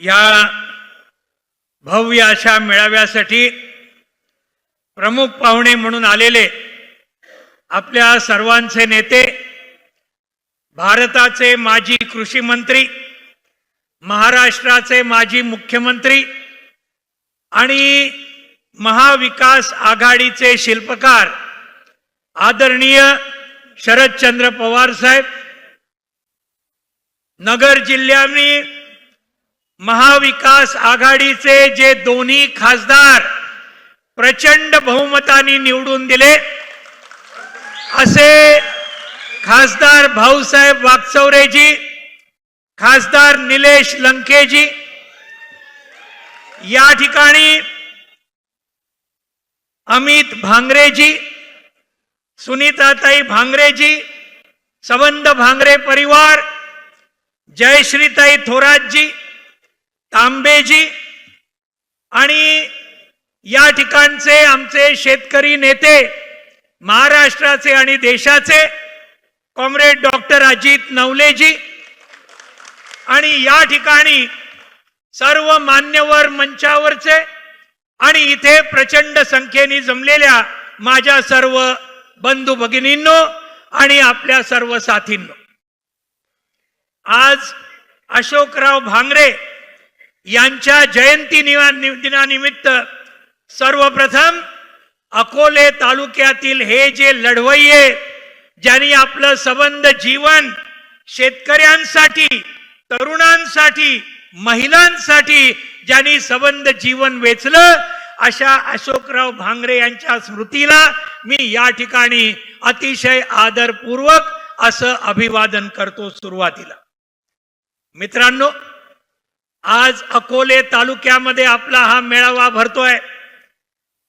या भव्य अशा मेळाव्यासाठी प्रमुख पाहुणे म्हणून आलेले आपल्या सर्वांचे नेते भारताचे माजी कृषी मंत्री महाराष्ट्राचे माजी मुख्यमंत्री आणि महाविकास आघाडीचे शिल्पकार आदरणीय शरदचंद्र पवार साहेब नगर जिल्ह्यानी महाविकास आघाडीचे जे दोन्ही खासदार प्रचंड बहुमताने निवडून दिले असे खासदार भाऊसाहेब वागचौरेजी खासदार निलेश लंकेजी या ठिकाणी अमित भांगरेजी सुनीताताई भांगरेजी सबंध भांगरे परिवार जयश्रीताई थोरातजी तांबेजी आणि या ठिकाणचे आमचे शेतकरी नेते महाराष्ट्राचे आणि देशाचे कॉम्रेड डॉक्टर अजित नवलेजी आणि या ठिकाणी सर्व मान्यवर मंचावरचे आणि इथे प्रचंड संख्येने जमलेल्या माझ्या सर्व बंधू भगिनींनो आणि आपल्या सर्व साथींनो. आज अशोकराव भांगरे यांच्या जयंती निवा- दिनानिमित्त सर्वप्रथम अकोले तालुक्यातील हे जे लढवय्ये ज्यांनी आपलं सबंध जीवन शेतकऱ्यांसाठी तरुणांसाठी महिलांसाठी ज्यांनी सबंध जीवन वेचलं अशा अशोकराव भांगरे यांच्या स्मृतीला मी या ठिकाणी अतिशय आदरपूर्वक असं अभिवादन करतो सुरुवातीला. मित्रांनो आज अकोले तालुक्यामध्ये आपला हा मेळावा भरतोय.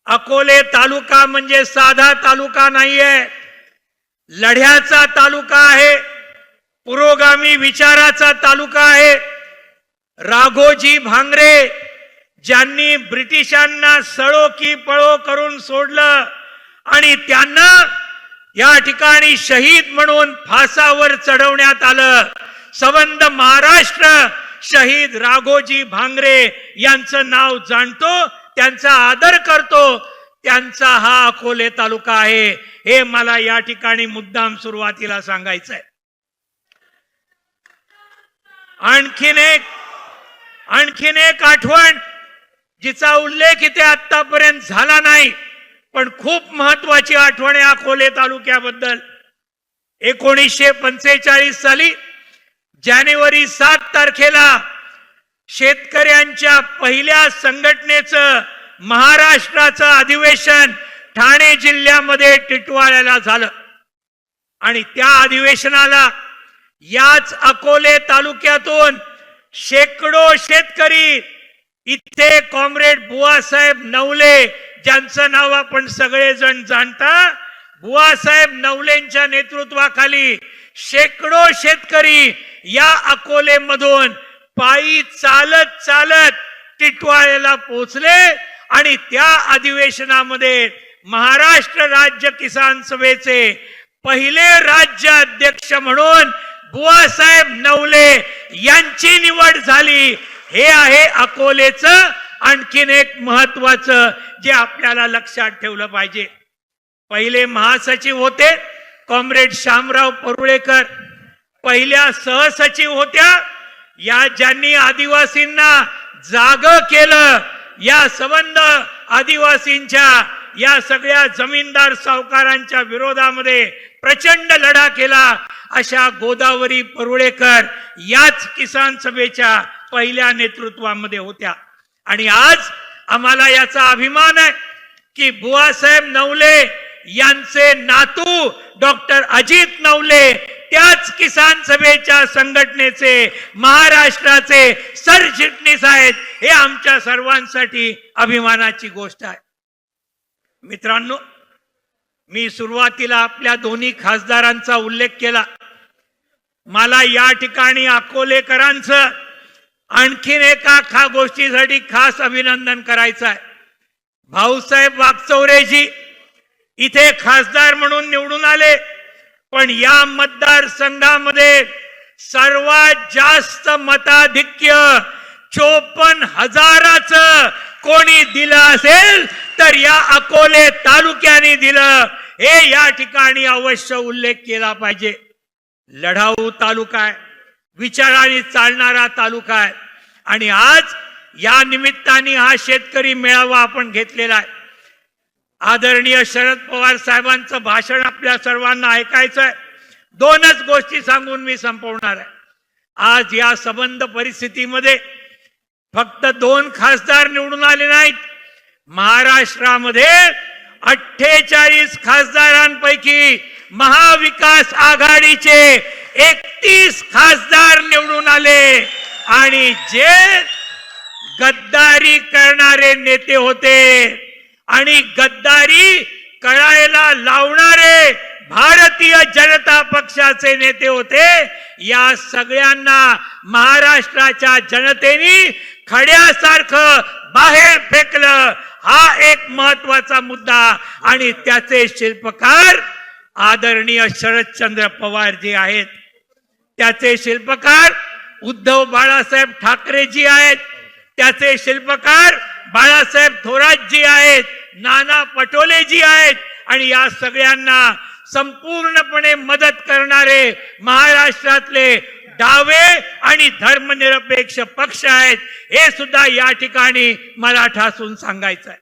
अकोले तालुका म्हणजे साधा तालुका नाहीये. लढ्याचा तालुका आहे. पुरोगामी विचाराचा तालुका आहे. राघोजी भांगरे ज्यांनी ब्रिटिशांना सळो की पळो करून सोडलं आणि त्यांना या ठिकाणी शहीद म्हणून फासावर चढवण्यात आलं. सबंध महाराष्ट्र शहीद राघोजी भांगरे यांचं नाव जाणतो त्यांचा आदर करतो. त्यांचा हा अकोले तालुका आहे. हे मला या ठिकाणी मुद्दाम सुरुवातीला सांगायचं आहे आणखीन एक आणखीन एक आठवण जिचा उल्लेख इथे आतापर्यंत झाला नाही पण खूप महत्वाची आठवण आहे अकोले तालुक्याबद्दल. एकोणीसशे पंचेचाळीस साली जानेवारी सात तारखेला शेतकऱ्यांच्या पहिल्या संघटनेचं महाराष्ट्राचं अधिवेशन ठाणे जिल्ह्यामध्ये टिटवाळ्याला झालं. आणि त्या अधिवेशनाला याच अकोले तालुक्यातून शेकडो शेतकरी इथे कॉम्रेड बुवासाहेब नवले ज्यांचं नाव आपण सगळेजण जाणता बुवासाहेब नवलेंच्या नेतृत्वाखाली शेकडो शेतकरी या अकोलेमधून पायी चालत चालत टिटवाळ्याला पोहोचले आणि त्या अधिवेशनामध्ये महाराष्ट्र राज्य किसान सभेचे पहिले राज्य अध्यक्ष म्हणून बुवासाहेब नवले यांची निवड झाली. हे आहे अकोलेचं आणखीन एक महत्वाचं जे आपल्याला लक्षात ठेवलं पाहिजे. पहिले महासचिव होते कॉम्रेड श्यामराव परुळेकर. पहिल्या सहसचिव होत्या. या ज्यांनी आदिवासींना जाग केलं या संबंध आदिवासींच्या या सगळ्या जमीनदार सावकारांच्या विरोधामध्ये प्रचंड लढा केला. अशा गोदावरी परुळेकर याच किसान सभेच्या पहिल्या नेतृत्वामध्ये होत्या. आणि आज आम्हाला याचा अभिमान आहे की बुवासाहेब नवले यांचे नातू डॉक्टर अजित नवले त्याच किसान सभेच्या संघटनेचे महाराष्ट्राचे सरचिटणीस आहेत हे आमच्या सर्वांसाठी अभिमानाची गोष्ट आहे. मित्रांनो मी सुरुवातीला आपल्या दोन्ही खासदारांचा उल्लेख केला. मला या ठिकाणी अकोलेकरांचं आणखीन एका खा गोष्टीसाठी खास अभिनंदन करायचं आहे. भाऊसाहेब वागचौरेजी इथे खासदार म्हणून निवडून आले. पण या मतदारसंघामध्ये सर्वात जास्त मताधिक्य चोपन्न हजाराच कोणी दिलं असेल तर या अकोले तालुक्याने दिलं. हे या ठिकाणी अवश्य उल्लेख केला पाहिजे. लढाऊ तालुका आहे विचाराने चालणारा तालुका आहे. आणि आज या निमित्ताने हा शेतकरी मेळावा आपण घेतलेला आहे. आदरणीय शरद पवार साहेबांचं भाषण आपल्या सर्वांना ऐकायचं आहे दोनच गोष्टी सांगून मी संपवणार आहे. आज या संबंध परिस्थितीमध्ये फक्त दोन खासदार निवडून आले नाहीत. महाराष्ट्रामध्ये अठ्ठेचाळीस खासदारांपैकी महाविकास आघाडीचे एकतीस खासदार निवडून आले. आणि जे गद्दारी करणारे नेते होते आणि गद्दारी कळायला लावणारे भारतीय जनता पक्षाचे नेते होते. या सगळ्यांना महाराष्ट्राच्या जनतेने खड्यासारखं बाहेर फेकलं. हा एक महत्त्वाचा मुद्दा आणि त्याचे शिल्पकार आदरणीय शरदचंद्र पवार जी आहेत. त्याचे शिल्पकार उद्धव बाळासाहेब ठाकरेजी आहेत. त्याचे शिल्पकार बाळासाहेब थोरातजी आहेत. नाना पटोले जी आहेत आणि या सगळ्यांना संपूर्णपणे मदत करणारे महाराष्ट्रातले डावे आणि धर्मनिरपेक्ष पक्ष आहेत हे सुद्धा या ठिकाणी मला ठासून सांगायचं आहे.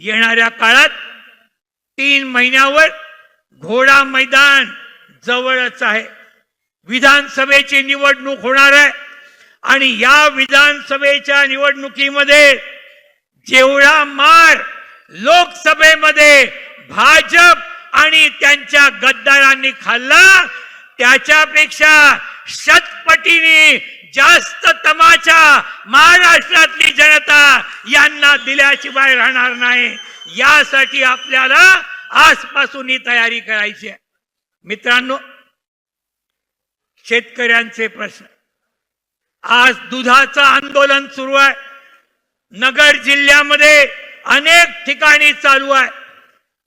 येणाऱ्या काळात तीन महिन्यावर घोडा मैदान जवळच आहे. विधानसभेची निवडणूक होणार आहे आणि या विधानसभेच्या निवडणुकीमध्ये जेवढा मार लोकसभेमध्ये भाजप आणि त्यांच्या गद्दारांनी खाल्ला त्याच्यापेक्षा शतपटीने जास्त तमाचा महाराष्ट्रातली जनता यांना दिल्याशिवाय राहणार नाही. यासाठी आपल्याला आजपासून ही तयारी करायची आहे. मित्रांनो शेतकऱ्यांचे प्रश्न. आज दुधाचं आंदोलन सुरू आहे. नगर जिल्ह्यामध्ये अनेक ठिकाणी चालू आहे.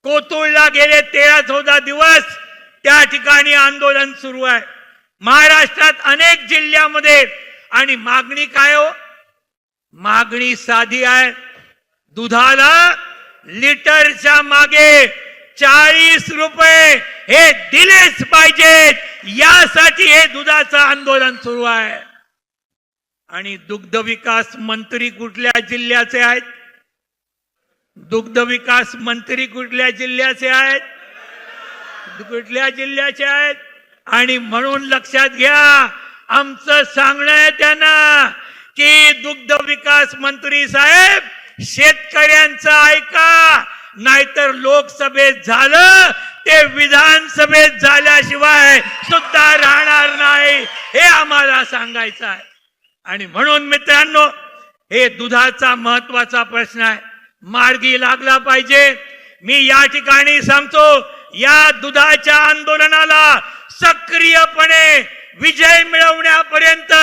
कोतुळला गेले तेरा चौदा दिवस त्या ठिकाणी आंदोलन सुरू आहे. महाराष्ट्रात अनेक जिल्ह्यामध्ये आणि मागणी काय हो? मागणी साधी आहे. दुधाला लिटरच्या मागे चाळीस रुपये हे दिलेच पाहिजेत. यासाठी हे दुधाचं आंदोलन सुरू आहे. आणि दुग्ध विकास मंत्री कुठल्या जिल्ह्याचे आहेत? दुग्ध विकास मंत्री कुठल्या जिल्ह्याचे आहेत? कुठल्या जिल्ह्याचे आहेत? आणि म्हणून लक्षात घ्या आमचं सांगणं आहे त्यांना की दुग्ध विकास मंत्री साहेब शेतकऱ्यांचं ऐका नाहीतर लोकसभेत झालं ते विधानसभेत झाल्याशिवाय सुद्धा राहणार नाही हे आम्हाला सांगायचं आहे. आणि म्हणून मित्रांनो हे दुधाचा महत्त्वाचा प्रश्न आहे. मार्गी लागला पाहिजे. मी या ठिकाणी सांगतो या दुधाच्या आंदोलनाला सक्रियपणे विजय मिळवण्यापर्यंत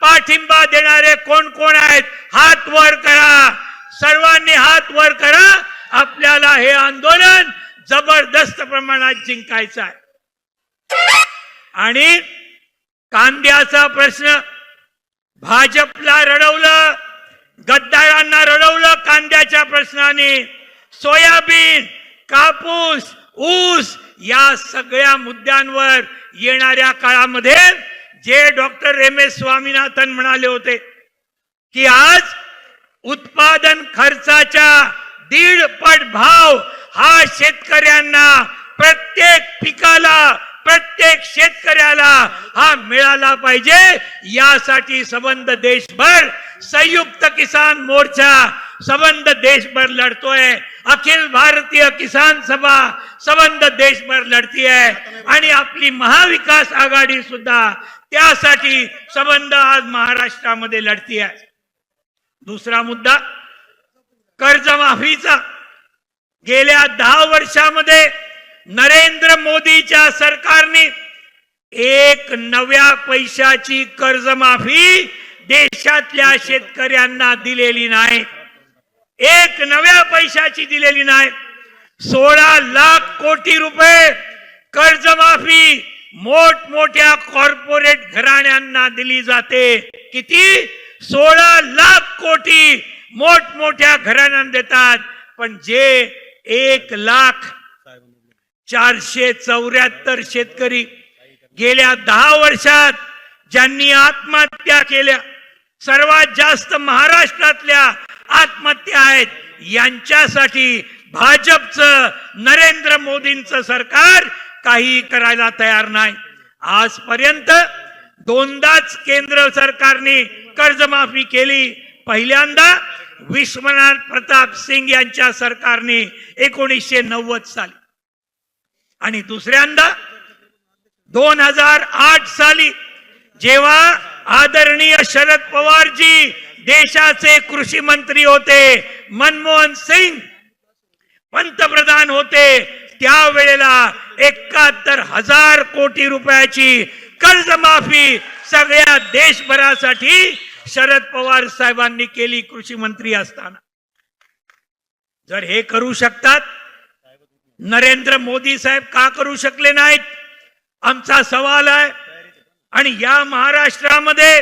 पाठिंबा देणारे कोण कोण आहेत हात वर करा. सर्वांनी हात वर करा. आपल्याला हे आंदोलन जबरदस्त प्रमाणात जिंकायचं आहे. आणि कांद्याचा प्रश्न भाजपला रडवलं गद्दारांना रडवलं कांद्याच्या प्रश्नाने. सोयाबीन कापूस ऊस या सगळ्या मुद्द्यांवर येणाऱ्या काळामध्ये जे डॉक्टर एम एस स्वामीनाथन म्हणाले होते की आज उत्पादन खर्चाच्या दीड पट भाव हा शेतकऱ्यांना प्रत्येक पिकाला प्रत्येक शेतकऱ्याला हा मिळाला पाहिजे. यासाठी संबंध देशभर संयुक्त किसान मोर्चा संबंध देशभर लढतोय. अखिल भारतीय किसान सभा संबंध देशभर लढतीये. आणि आपली महाविकास आघाडी सुद्धा त्यासाठी संबंध आज महाराष्ट्रामध्ये लढतीये. दुसरा मुद्दा कर्जमाफीचा. गेल्या दहा वर्षामध्ये नरेंद्र मोदीच्या सरकारने एक नव्या पैशाची कर्जमाफी देशातल्या शेतकऱ्यांना दिलेली नाही. एक नव्या पैशाची दिलेली नाही. सोळा लाख कोटी रुपये कर्जमाफी मोठमोठ्या कॉर्पोरेट घराण्यांना दिली जाते. किती? सोळा लाख कोटी मोठमोठ्या घराण्यांना देतात. पण जे एक लाख चारशे चौऱ्याहत्तर शेतकरी गेल्या दहा वर्षात ज्यांनी आत्महत्या केल्या सर्वात जास्त महाराष्ट्रातल्या आत्महत्या आहेत यांच्यासाठी भाजपचं नरेंद्र मोदींचं सरकार काही करायला तयार नाही. आजपर्यंत दोनदाच केंद्र सरकारने कर्जमाफी केली. पहिल्यांदा विश्वनाथ प्रताप सिंग यांच्या सरकारने एकोणीसशे नव्वद साली आणि दुसऱ्यांदा दोन हजार आठ साली जेव्हा आदरणीय शरद पवारजी देशाचे कृषी मंत्री होते मनमोहन सिंग पंतप्रधान होते त्यावेळेला एकाहत्तर हजार कोटी रुपयाची कर्जमाफी सगळ्या देशभरासाठी शरद पवार साहेबांनी केली कृषी मंत्री असताना. जर हे करू शकतात नरेंद्र मोदी साहेब का करू शकले नाहीत? आमचा सवाल आहे. आणि या महाराष्ट्रामध्ये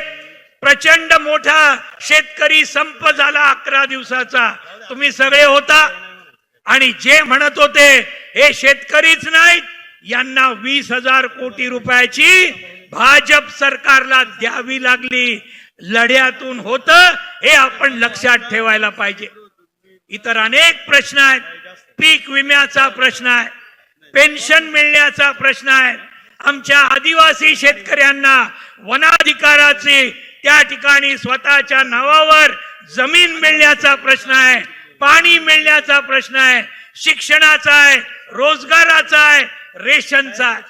प्रचंड मोठा शेतकरी संप झाला अकरा दिवसाचा. तुम्ही सगळे होता. आणि जे म्हणत होते हे शेतकरीच नाहीत यांना वीस हजार कोटी रुपयाची भाजप सरकारला द्यावी लागली. लढ्यातून होत हे आपण लक्षात ठेवायला पाहिजे. इतर अनेक प्रश्न आहेत. पीक विम्याचा प्रश्न आहे. पेन्शन मिळण्याचा प्रश्न आहे. आमच्या आदिवासी शेतकऱ्यांना वनाधिकाराचे त्या ठिकाणी स्वतःच्या नावावर जमीन मिळण्याचा प्रश्न आहे पाणी मिळण्याचा प्रश्न आहे शिक्षणाचा आहे रोजगाराचा आहे रेशनचा आहे.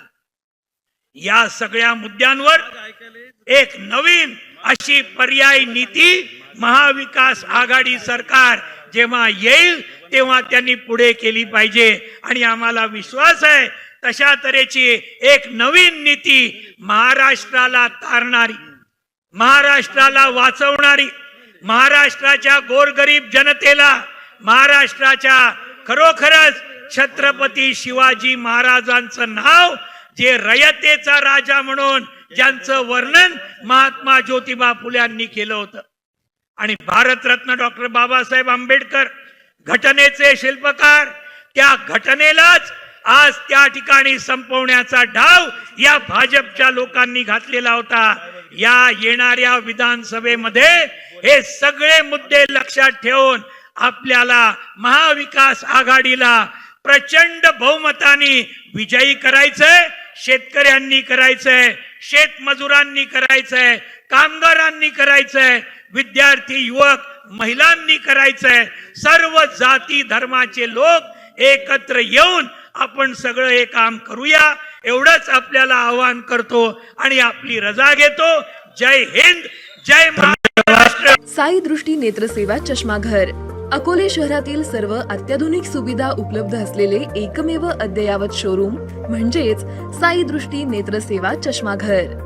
या सगळ्या मुद्द्यांवर एक नवीन अशी पर्यायी नीती महाविकास आघाडी सरकार जेव्हा येईल तेव्हा त्यांनी पुढे केली पाहिजे. आणि आम्हाला विश्वास आहे तशा तऱ्हेची एक नवीन नीती महाराष्ट्राला तारणारी महाराष्ट्राला वाचवणारी महाराष्ट्राच्या गोरगरीब जनतेला महाराष्ट्राच्या खरोखरच छत्रपती शिवाजी महाराजांचं नाव जे रयतेचा राजा म्हणून ज्यांचं वर्णन महात्मा ज्योतिबा फुल्यांनी केलं होतं. आणि भारतरत्न डॉक्टर बाबासाहेब आंबेडकर घटनेचे शिल्पकार त्या घटनेलाच आज त्या ठिकाणी संपवण्याचा डाव या भाजपच्या लोकांनी घातलेला होता. या येणाऱ्या विधानसभेमध्ये हे सगळे मुद्दे लक्षात ठेवून आपल्याला महाविकास आघाडीला प्रचंड बहुमताने विजयी करायचंय शेतकऱ्यांनी करायचंय शेतमजुरांनी करायचंय कामगारांनी करायचंय विद्यार्थी युवक महिलांनी करायचंय. सर्व जाती धर्माचे लोक एकत्र येऊन आपण सगळं हे काम करूया. एवढंच आपल्याला आवाहन करतो आणि आपली रजा घेतो. जय हिंद जय महाराष्ट्र. साई दृष्टी नेत्रसेवा चष्माघर. अकोले शहरातील सर्व अत्याधुनिक सुविधा उपलब्ध असलेले एकमेव अद्ययावत शोरूम म्हणजेच साई दृष्टी नेत्रसेवा चष्माघर.